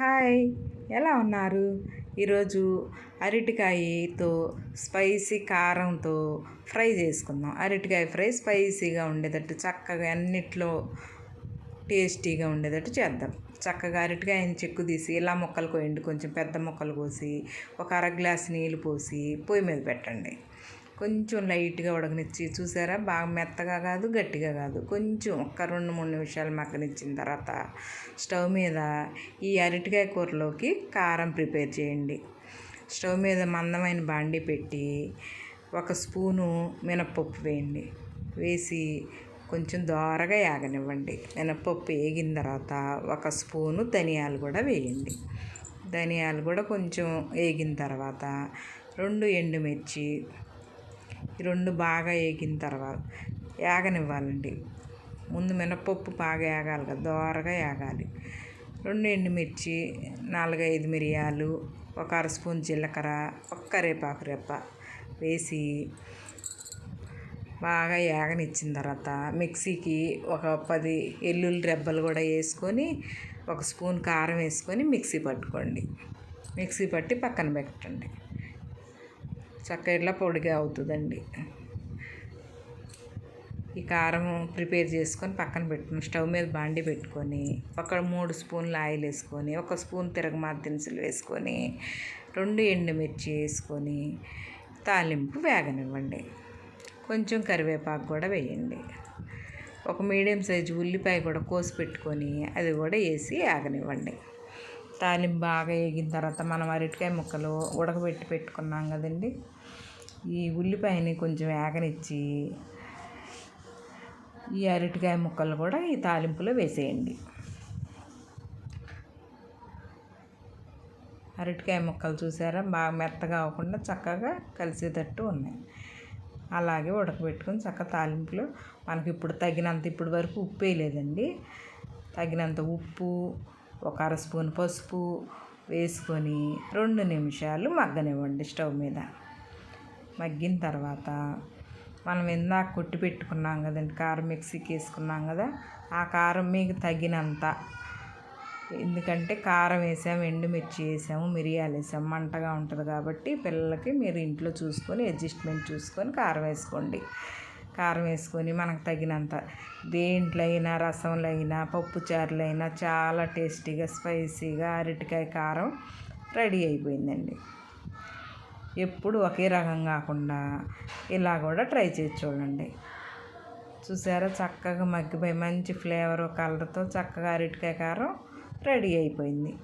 Hi ఎలా ఉన్నారు? ఈరోజు అరటికాయతో స్పైసీ కారంతో ఫ్రై చేసుకుందాం. అరటికాయ ఫ్రై స్పైసీగా ఉండేటట్టు చక్కగా అన్నిట్లో టేస్టీగా ఉండేటట్టు చేద్దాం. చక్కగా అరటికాయని చెక్కు తీసి ఇలా ముక్కలు కోయండి. కొంచెం పెద్ద ముక్కలు కోసి ఒక అర గ్లాస్ నీళ్ళు పోసి పొయ్యి మీద పెట్టండి. కొంచెం లైట్గా ఉడకనిచ్చి చూసారా? బాగా మెత్తగా కాదు గట్టిగా కాదు. కొంచెం ఒక్క రెండు మూడు నిమిషాలు మక్కనిచ్చిన తర్వాత స్టవ్ మీద ఈ అరటికాయ కూరలోకి కారం ప్రిపేర్ చేయండి. స్టవ్ మీద మందమైన బాండి పెట్టి ఒక స్పూను మినప్పప్పు వేయండి. వేసి కొంచెం దోరగా యాగనివ్వండి. మినప్పప్పు వేగిన తర్వాత ఒక స్పూను ధనియాలు కూడా వేయండి. ధనియాలు కూడా కొంచెం వేగిన తర్వాత రెండు ఎండుమిర్చి రెండు బాగా వేగిన తర్వాత వేగనివ్వాలండి ముందు మినపప్పు బాగా వేగాలి కదా దోరగా వేగాలి రెండు ఎండుమిర్చి నాలుగైదు మిరియాలు ఒక అర స్పూన్ జీలకర్ర ఒక్క రేపాకు రెప్ప వేసి బాగా ఏగనిచ్చిన తర్వాత మిక్సీకి ఒక పది ఎల్లుల్లి రెబ్బలు కూడా వేసుకొని ఒక స్పూన్ కారం వేసుకొని మిక్సీ పట్టుకోండి. మిక్సీ పట్టి పక్కన పెట్టండి. చక్క ఇట్లా పొడిగా అవుతుందండి. ఈ కారం ప్రిపేర్ చేసుకొని పక్కన పెట్టుకుని స్టవ్ మీద బాండి పెట్టుకొని ఒక మూడు స్పూన్లు ఆయిల్ వేసుకొని ఒక స్పూన్ తిరగమాత దినుసులు వేసుకొని రెండు ఎండుమిర్చి వేసుకొని తాలింపు వేగనివ్వండి. కొంచెం కరివేపాకు కూడా వేయండి. ఒక మీడియం సైజు ఉల్లిపాయ కూడా కోసి పెట్టుకొని అది కూడా వేసి వేగనివ్వండి తాలింపు బాగా వేగిన తర్వాత మనం అరటికాయ ముక్కలు ఉడకబెట్టి పెట్టుకున్నాం కదండి. ఈ ఉల్లిపాయని కొంచెం వేగనిచ్చి ఈ అరటికాయ ముక్కలు కూడా ఈ తాలింపులో వేసేయండి. అరటికాయ ముక్కలు చూసారా? బాగా మెత్తగా అవ్వకుండా చక్కగా కలిసేటట్టు ఉన్నాయి. అలాగే ఉడకబెట్టుకొని చక్కగా తాలింపులో మనకి ఇప్పుడు తగినంత ఇప్పటి వరకు ఉప్పు వేయలేదండి. తగినంత ఉప్పు ఒక అర స్పూన్ పసుపు వేసుకొని రెండు నిమిషాలు మగ్గనివ్వండి స్టవ్ మీద. మగ్గిన తర్వాత మనం ఇందాక కొట్టి పెట్టుకున్నాం కదండి కారం మిక్సీకి వేసుకున్నాం కదా ఆ కారం మీకు తగినంత. ఎందుకంటే కారం వేసాము ఎండుమిర్చి వేసాము మిరియాలు వేసాము మంటగా ఉంటుంది కాబట్టి పిల్లలకి మీరు ఇంట్లో చూసుకొని అడ్జస్ట్మెంట్ చూసుకొని కారం వేసుకోండి. కారం వేసుకొని మనకు తగినంత దేంట్లో అయినా రసంలో అయినా పప్పుచారులో అయినా చాలా టేస్టీగా స్పైసీగా అరటికాయ కారం రెడీ అయిపోయిందండి. ఎప్పుడు ఒకే రకం కాకుండా ఇలా కూడా ట్రై చేసి చూడండి. చూసారా? చక్కగా మగ్గిపోయి మంచి ఫ్లేవర్ కలర్తో చక్కగా అరటికాయ కారం రెడీ అయిపోయింది.